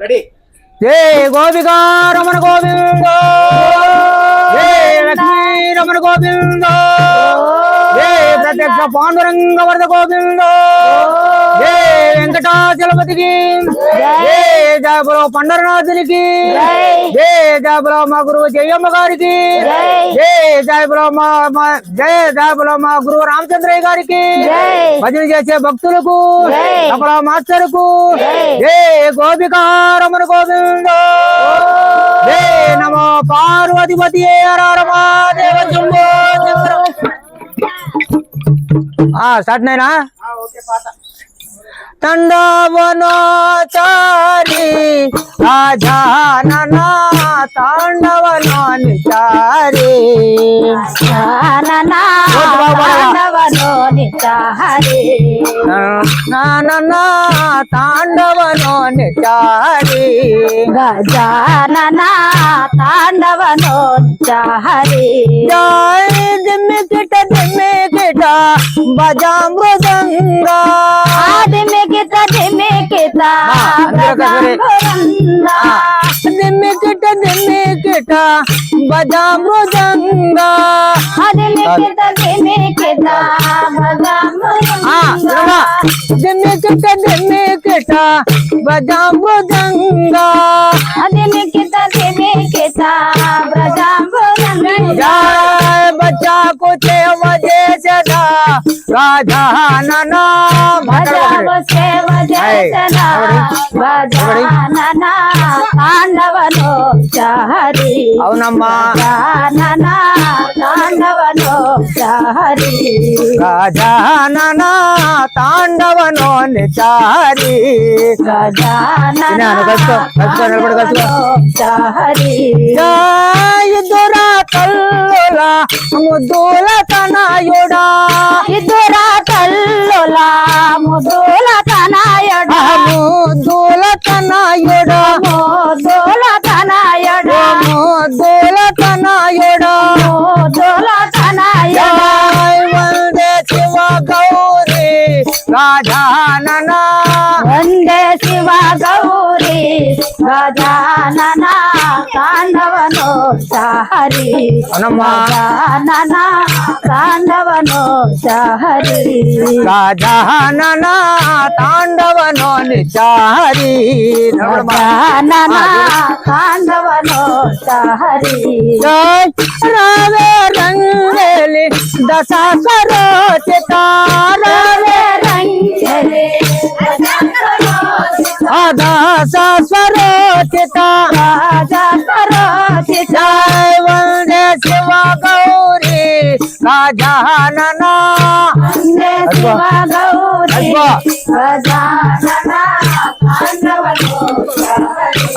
Ready జై గోపికా రమణ గోవింద. జై లక్ష్మీ రమణ గోవింద. జై ప్రత్యక్ష పాండురంగ వరద గోవింద. వెంకటాచలపతికి. జై జాబులో పండరనాథునికి. జై. జాబులో మా గురువు జయమ్మ గారికి. జై. జాబులో మా మా- జై జాబులో మా గురువు రామచంద్రయ్య గారికి. భజన చేసే భక్తులకు. సకల మాస్టర్కు జై. గోపికా రమణ గోవింద. జై నమో పార్వతిపతి దేవ శంభో. శంకర. ఆ స్టార్ట్ నైనా ఓకే పాట తండవనోచారి. రాజానన తాండవనోచారి. నానన తాండవనోచారి గజానన बैठा बजा मृदंगा दिमे केता दिमे केता बजा मृदंगा दिमे केटा बजा मृदंगा बजा मृदंगा बजा मृदंगा बजा मृदंगा बच्चा को రాజానన భజవ సేవ జన భజానన తాండవనో చాహరి అవునమ్మా. జానన తాండవనో చాహరి రాజానన తాండవనో నిచారి గజానన కలుసుకో. చాహరి జై దురా తల్లుల ముద్దుల తనయుడా ఇదురా తల్లుల ముదుల తనయడ ముద్దుల తనయుడా ముదుల తనయడ ముద్దుల తనయుడా ముదుల తనయడ వందే శివ గౌరీ రాజానన వందే శివ గౌరీ గజానన తాండవనో చాహరి అవునమ్మా. గజానన తాండవనో చాహరి రాజానన తాండవనో నిచారి గజానన తాండవనో చాహరి జై గజానన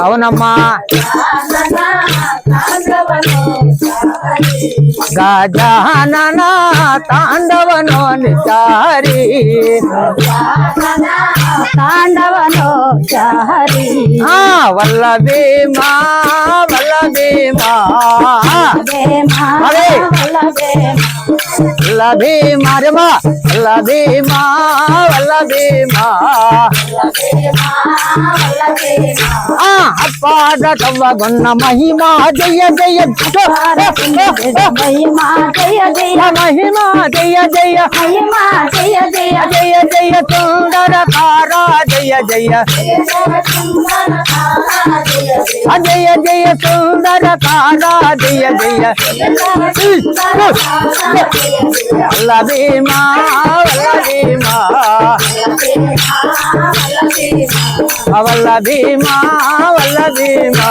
అవునమ్మా. గజానన తాండవనో నిచారి. తాండవనో చాహరి ఆ వల్లభీ మా వల్లభీ మా అరే. వల్లభీ మారమా వల్లభీ మా వల్లభీ మా ఆ అప్పాద తవ్వగొన్న మహిమా జయ జయ మహిమా జయ జయ. మహిమా జయ జయ మహిమా జయ జయ. జయ జయ సుందర కారా జయ జయ. జయ జయ సుందర కారా జయ జయ వల్లభీమా వల్లభీమా వల్లభీమా వల్లభీమా